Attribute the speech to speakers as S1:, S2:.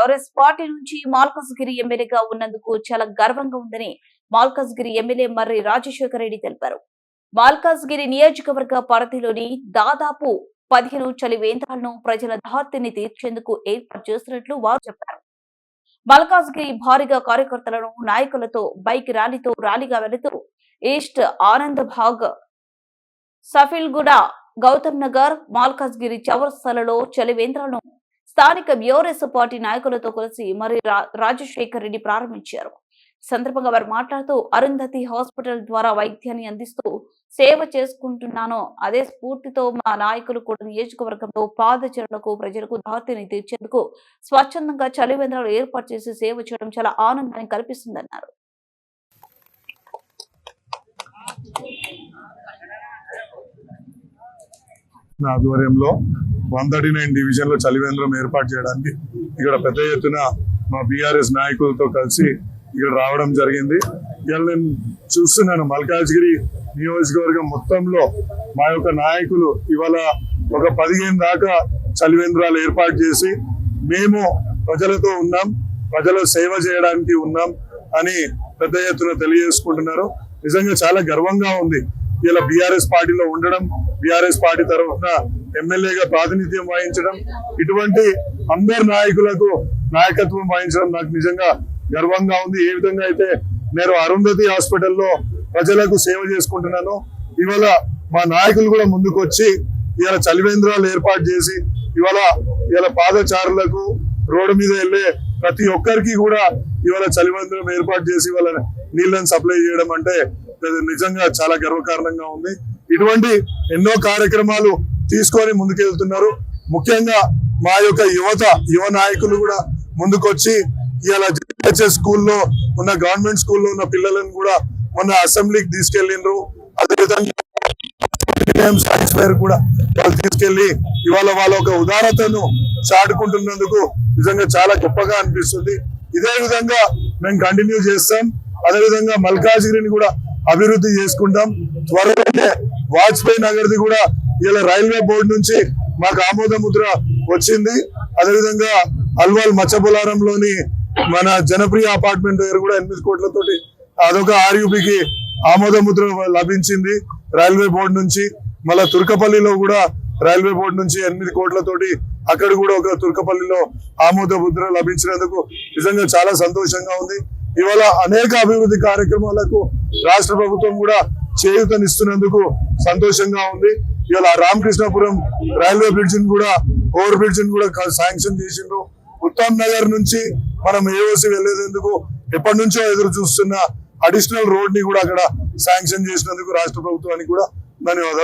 S1: BRS party నుంచి మాల్కస్గిరి ఎమ్మెల్యేగా ఉన్నందుకు చాలా గర్వంగా ఉందని మాల్కస్గిరి ఎమ్మెల్యే మర్రి రాజశేఖర రెడ్డి తెలిపారు. మాల్కాజ్గిరి నియోజకవర్గ పరిధిలోని దాదాపు పదిహేను చలివేంద్రాలను ప్రజల దార్తిని తీర్చేందుకు ఏర్పాటు చేస్తున్నట్లు వారు చెప్పారు. మల్కాజ్గిరి భారీగా కార్యకర్తలను నాయకులతో బైక్ ర్యాలీతో ర్యాలీగా వెళుతూ ఈస్ట్ ఆనంద్ భాగ్ సఫిల్గూడ గౌతమ్ నగర్ మాల్కాజ్గిరి చౌరస్తాలలో చలివేంద్రాలను స్థానిక బ్యూరెస్ పార్టీ నాయకులతో కలిసి మరి రా- రాజశేఖర్ రెడ్డి ప్రారంభించారు. సందర్భంగా వారు మాట్లాడుతూ అరుంధతి హాస్పిటల్ ద్వారా వైద్యాన్ని అందిస్తూ సేవ చేసుకుంటున్నాను. అదే స్ఫూర్తితో మా నాయకులు కూడా నియోజకవర్గంలో పాదచరణకు ప్రజలకు దాతిని తీర్చేందుకు స్వచ్ఛందంగా చలివేంద్రాలు ఏర్పాటు చేసి సేవ చేయడం చాలా ఆనందాన్ని కల్పిస్తుందన్నారు.
S2: ఆధ్వర్యంలో వన్ థర్టీ నైన్ డివిజన్లో చలివేంద్రం ఏర్పాటు చేయడానికి ఇక్కడ పెద్ద ఎత్తున మా బీఆర్ఎస్ నాయకులతో కలిసి ఇక్కడ రావడం జరిగింది. ఇవాళ నేను చూస్తున్నాను మల్కాజ్గిరి నియోజకవర్గం మొత్తంలో మా యొక్క నాయకులు ఇవాళ ఒక పదిహేను దాకా చలివేంద్రాలు ఏర్పాటు చేసి మేము ప్రజలతో ఉన్నాం ప్రజల సేవ చేయడానికి ఉన్నాం అని పెద్ద ఎత్తున తెలియజేసుకుంటున్నారు. నిజంగా చాలా గర్వంగా ఉంది. ఇలా బీఆర్ఎస్ పార్టీలో ఉండడం బీఆర్ఎస్ పార్టీ తరఫున ఎమ్మెల్యేగా ప్రాతినిధ్యం వహించడం ఇటువంటి అందరు నాయకులకు నాయకత్వం వహించడం నాకు నిజంగా గర్వంగా ఉంది. ఏ విధంగా అయితే నేను అరుంధతి హాస్పిటల్లో ప్రజలకు సేవ చేసుకుంటున్నాను ఇవాళ మా నాయకులు కూడా ముందుకు వచ్చి ఇవాళ చలివేంద్రాలు ఏర్పాటు చేసి ఇవాళ ఇవాళ పాదచారులకు రోడ్డు మీద వెళ్ళే ప్రతి ఒక్కరికి కూడా ఇవాళ చలివేంద్రం ఏర్పాటు చేసి ఇవాళ నీళ్ళని సప్లై చేయడం అంటే నిజంగా చాలా గర్వకారణంగా ఉంది. ఇటువంటి ఎన్నో కార్యక్రమాలు తీసుకొని ముందుకెళ్తున్నారు. ముఖ్యంగా మా యొక్క యువత యువ నాయకులు కూడా ముందుకొచ్చి ఇలా జిహెచ్ఎస్ స్కూల్లో ఉన్న గవర్నమెంట్ స్కూల్లో ఉన్న పిల్లలను కూడా మొన్న అసెంబ్లీకి తీసుకెళ్ళిండ్రు. అదేవిధంగా సైన్స్ ఫైర్ కూడా వాళ్ళు తీసుకెళ్ళి ఇవాళ వాళ్ళ ఒక ఉదారతను చాటుకుంటున్నందుకు నిజంగా చాలా గొప్పగా అనిపిస్తుంది. ఇదే విధంగా మేము కంటిన్యూ చేస్తాం. అదేవిధంగా మల్కాజ్గిరిని కూడా అభివృద్ధి చేసుకుంటాం. త్వరలోనే వాజ్పేయి నగర్ది కూడా ఇలా రైల్వే బోర్డు నుంచి మాకు ఆమోద ముద్ర వచ్చింది. అదేవిధంగా అల్వాల్ మచ్చబులారంలోని మన జనప్రియ అపార్ట్మెంట్ దగ్గర కూడా ఎనిమిది కోట్లతోటి అదొక ఆర్యూపీకి ఆమోద ముద్ర లభించింది. రైల్వే బోర్డు నుంచి మళ్ళా తుర్కపల్లిలో కూడా రైల్వే బోర్డు నుంచి ఎనిమిది కోట్లతోటి అక్కడ కూడా ఒక తుర్కపల్లిలో ఆమోద ముద్ర లభించినందుకు నిజంగా చాలా సంతోషంగా ఉంది. ఇవాళ అనేక అభివృద్ధి కార్యక్రమాలకు రాష్ట్ర ప్రభుత్వం కూడా చేయూతనిస్తున్నందుకు సంతోషంగా ఉంది. ఇవాళ రామకృష్ణపురం రైల్వే బ్రిడ్జ్ కూడా ఓవర్ బ్రిడ్జ్ కూడా శాంక్షన్ చేసిండ్రు. ఉత్తమ్ నగర్ నుంచి మనం ఏఓసి వెళ్ళేందుకు ఎప్పటి నుంచో ఎదురు చూస్తున్న అడిషనల్ రోడ్ని కూడా అక్కడ శాంక్షన్ చేసినందుకు రాష్ట్ర ప్రభుత్వానికి కూడా ధన్యవాదాలు.